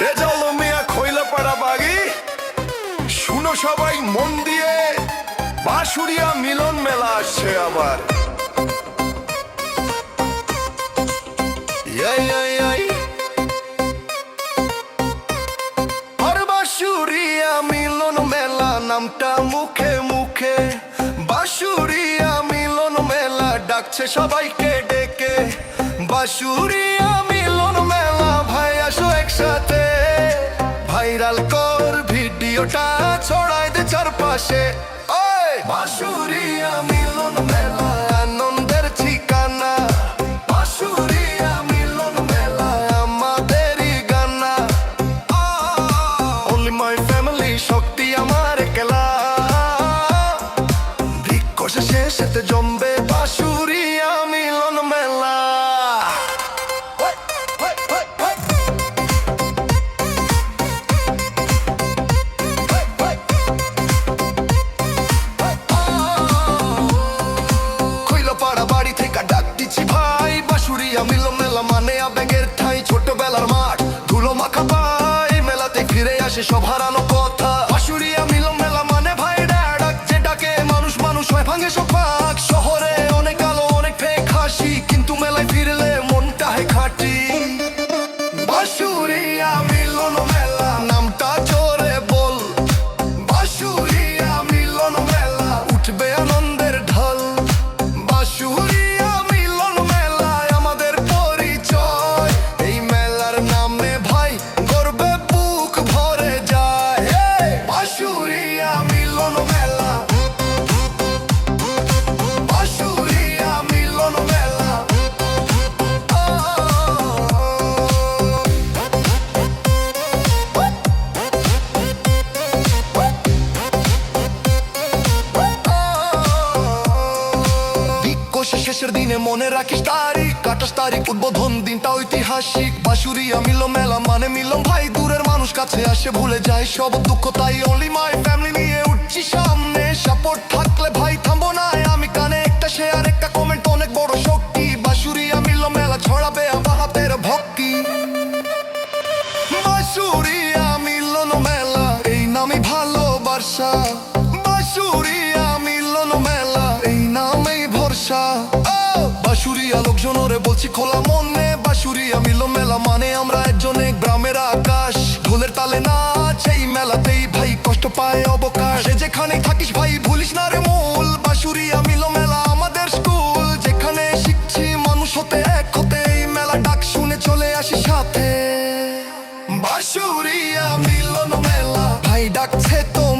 রেজাল মিয়া খৈলা পাড়া বাগি। শুনো সবাই মন দিয়ে বাঁশুড়িয়া মিলন মেলা আসছে আবার। এই, এই। আর বাঁশুড়িয়া মিলন মেলা নামটা মুখে মুখে। বাঁশুড়িয়া মিলন মেলা ডাকছে সবাইকে ডেকে। বাঁশুড়িয়া মিলন মেলা ভাই আসো একসাথে। ভাইরাল কর ভিডিওটা ছড়াই দে চারপাশে। ওই! বাঁশুড়িয়া মিলন শেষেতে জমবে বাঁশুড়িয়া সব হারানো শেষের দিনে মনে রাখিস তারিখ। আঠাশ তারিখ, উদ্বোধন দিনটা ঐতিহাসিক। বাঁশুড়িয়া মিলন মেলা মানে মিলন ভাই। দূরের মানুষ কাছে আসে, ভুলে যায় সব দুঃখ। তাই অনলি মাই ফ্যামিলি নিয়ে উঠছি সামনে। সাপোর্ট থাকলে ভাই, থামবো না। আমি কানে একটা শেয়ার একটা কমেন্ট অনেক বড় শক্তি। মিলন মেলা ছড়াবে ভক্তি। বাঁশুড়িয়া মিলন মেলা, এই নামই ভালোবাসা। বাঁশুড়িয়া নামেই ভরসা ও বাঁশুড়িয়া লোকজনরে বলছি খোলা মনে। বাঁশুড়িয়া মিলন মেলা মানে আমরা একজনে গ্রামের আকাশ। ঢোলের তালে নাচ, এই মেলাতেই ভাই কষ্ট পায় অবকাশ। যেখানে থাকিস ভাই, ভুলিস না রে মূল। বাঁশুড়িয়া মিলন মেলা আমাদের স্কুল। যেখানে শিখছি মানুষ হতে এক হতে, এই মেলা ডাক শুনে চলে আসি সাথে। বাঁশুড়িয়া মিলন মেলা ভাই ডাকছে তোমায়